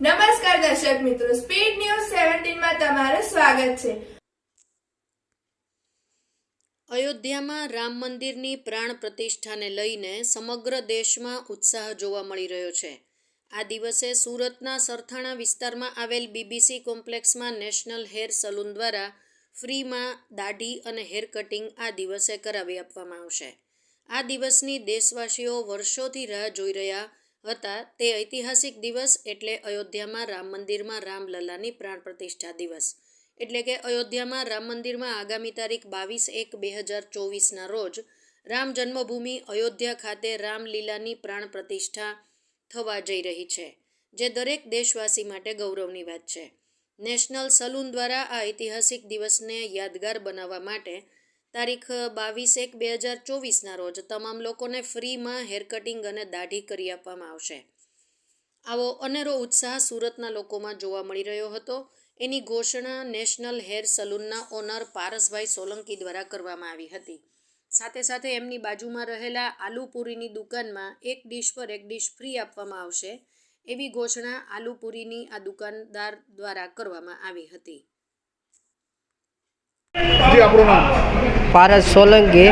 નમસ્કાર દર્શક મિત્રો સ્પીડ ન્યૂઝ સેવન્ટીનમાં તમારું સ્વાગત છે. અયોધ્યામાં રામ મંદિરની પ્રાણ પ્રતિષ્ઠાને લઈને સમગ્ર દેશમાં ઉત્સાહ જોવા મળી રહ્યો છે. આ દિવસે સુરતના સરથાણા વિસ્તારમાં આવેલ બીબીસી કોમ્પ્લેક્સમાં નેશનલ હેર સલૂન દ્વારા ફ્રીમાં દાઢી અને હેર કટિંગ આ દિવસે કરાવી આપવામાં આવશે. આ દિવસની દેશવાસીઓ વર્ષોથી રાહ જોઈ રહ્યા હતા. તે ઐતિહાસિક દિવસ એટલે અયોધ્યામાં રામ મંદિરમાં રામલલ્લાની પ્રાણ પ્રતિષ્ઠા દિવસ. એટલે કે અયોધ્યામાં રામ મંદિરમાં આગામી તારીખ બાવીસ એક બે હજાર ચોવીસના રોજ રામ જન્મભૂમિ અયોધ્યા ખાતે રામલીલાની પ્રાણ પ્રતિષ્ઠા થવા જઈ રહી છે, જે દરેક દેશવાસી માટે ગૌરવની વાત છે. નેશનલ સલૂન દ્વારા આ ઐતિહાસિક દિવસને યાદગાર બનાવવા માટે તારીખ બાવીસ એક બે હજાર ચોવીસના રોજ તમામ લોકોને ફ્રીમાં હેર કટિંગ અને દાઢી કરી આપવામાં આવશે. આવો અનેરો ઉત્સાહ સુરતના લોકોમાં જોવા મળી રહ્યો હતો. એની ઘોષણા નેશનલ હેર સલૂનના ઓનર પારસભાઈ સોલંકી દ્વારા કરવામાં આવી હતી. સાથે સાથે એમની બાજુમાં રહેલા આલુપુરીની દુકાનમાં એક ડીશ પર એક ડીશ ફ્રી આપવામાં આવશે એવી ઘોષણા આલુપુરીની આ દુકાનદાર દ્વારા કરવામાં આવી હતી. પારસ સોલંકી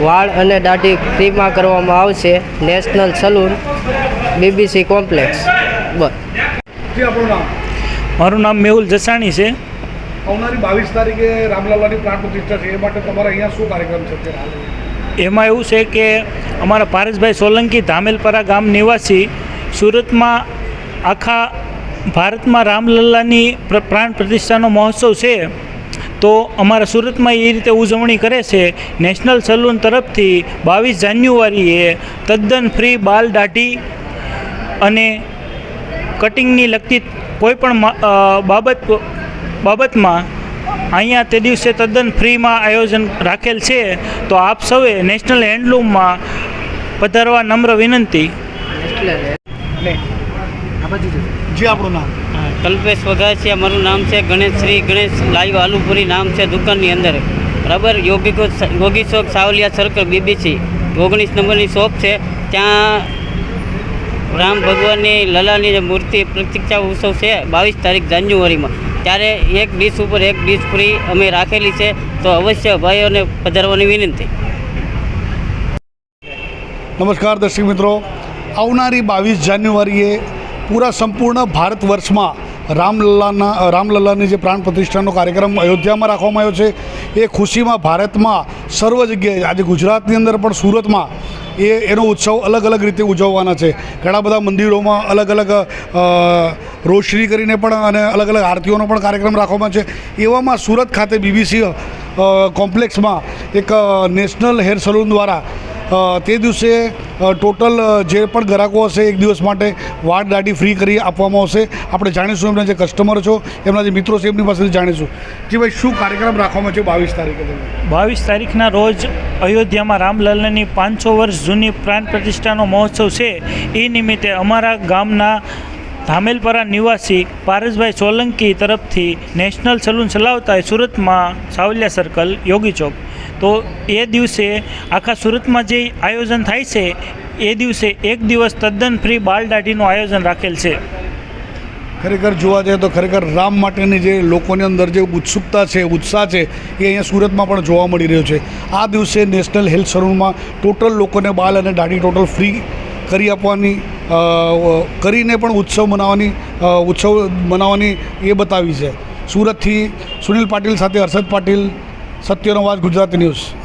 વાળ અને દાઢી ફ્રીમાં કરવામાં આવશે. National salon BBC complex. બસ. મારું નામ મેહુલ જસાણી છે. આવનારી બાવીસ તારીખે રામલાલાની પ્રાણ પ્રતિષ્ઠા છે. એ માટે તમારા અહીંયા શું કાર્યક્રમ છે એમાં એવું છે કે અમારા પારસભાઈ સોલંકી ધામેલપરા ગામ નિવાસી સુરતમાં આખા ભારતમાં રામલલ્લાની પ્ર- પ્રાણ પ્રતિષ્ઠાનો મહોત્સવ છે. તો અમારા સુરતમાં એ રીતે ઉજવણી કરે છે. નેશનલ સલૂન તરફથી બાવીસ જાન્યુઆરીએ તદ્દન ફ્રી બાલ દાઢી અને કટિંગની લગતી કોઈપણ બાબત, બાબતમાં અહીંયા તે દિવસે તદ્દન ફ્રીમાં આયોજન રાખેલ છે. તો આપ સૌએ નેશનલ હેન્ડલૂમમાં પધારવા નમ્ર વિનંતી. જી, આપણું નામ. કલ્પેશ વઘાસિયા, મારું નામ છે ગણેશ શ્રી ગણેશ લાઈવ આલુપુરી નામ છે દુકાનની અંદર. બરાબર યોગી કો યોગી ચોક સાવલિયા સર્કલ બીબીસી ઓગણીસ નંબરની શોપ છે. ત્યાં રામ ભગવાનની લલાની જે મૂર્તિ પ્રતિક્ષા ઉત્સવ છે બાવીસ તારીખ જાન્યુઆરીમાં. ત્યારે એક ડીશ ઉપર એક ડીશ ફ્રી અમે રાખેલી છે. તો અવશ્ય ભાઈઓને પધારવાની વિનંતી. નમસ્કાર દર્શક મિત્રો. આવનારી બાવીસ જાન્યુઆરીએ પૂરા સંપૂર્ણ ભારત વર્ષમાં રામલલ્લાના રામલલ્લાની જે પ્રાણ પ્રતિષ્ઠાનો કાર્યક્રમ અયોધ્યામાં રાખવામાં આવ્યો છે, એ ખુશીમાં ભારતમાં સર્વ જગ્યાએ, આજે ગુજરાતની અંદર પણ સુરતમાં એ, એનો ઉત્સવ અલગ અલગ રીતે ઉજવવાના છે. ઘણા બધા મંદિરોમાં અલગ અલગ રોશની કરીને પણ અને અલગ અલગ આરતીઓનો પણ કાર્યક્રમ રાખવામાં છે. એવામાં સુરત ખાતે બીબીસી કોમ્પ્લેક્સમાં એક નેશનલ હેર સલૂન દ્વારા તે દિવસે ટોટલ જે પણ ગ્રાહકો હશે, એક દિવસ માટે વાડ દાઢી ફ્રી કરી આપવામાં આવશે. આપણે જાણીશું એમના જે કસ્ટમર છો, એમના જે મિત્રો છે, એમની પાસેથી જાણીશું. જી ભાઈ, શું કાર્યક્રમ રાખવામાં છે બાવીસ તારીખે બાવીસ તારીખના રોજ અયોધ્યામાં રામલલ્લાની પાંચસો વર્ષ જૂની પ્રાણ પ્રતિષ્ઠાનો મહોત્સવ છે. એ નિમિત્તે અમારા ગામના ધામેલપરા નિવાસી પારસભાઈ સોલંકી તરફથી નેશનલ સલૂન ચલાવતા સુરતમાં સાવલિયા સર્કલ યોગી ચોક. તો એ દિવસે આખા સુરતમાં જે આયોજન થાય છે, એ દિવસે એક દિવસ તદ્દન ફ્રી બાલ દાઢીનું આયોજન રાખેલ છે. ખરેખર જોવા જઈએ તો ખરેખર રામ માટેની જે લોકોની અંદર જે ઉત્સુકતા છે, ઉત્સાહ છે, એ અહીંયા સુરતમાં પણ જોવા મળી રહ્યો છે. આ દિવસે નેશનલ હેલ્થ સલૂનમાં ટોટલ લોકોને બાલ અને દાઢી ટોટલ ફ્રી કરી આપવાની કરીને પણ ઉત્સવ મનાવવાની ઉત્સવ મનાવવાની એ બતાવી છે. સુરતથી સુનિલ પાટીલ સાથે હર્ષદ પાટીલ સત્યનો વાત ગુજરાત ન્યૂઝ.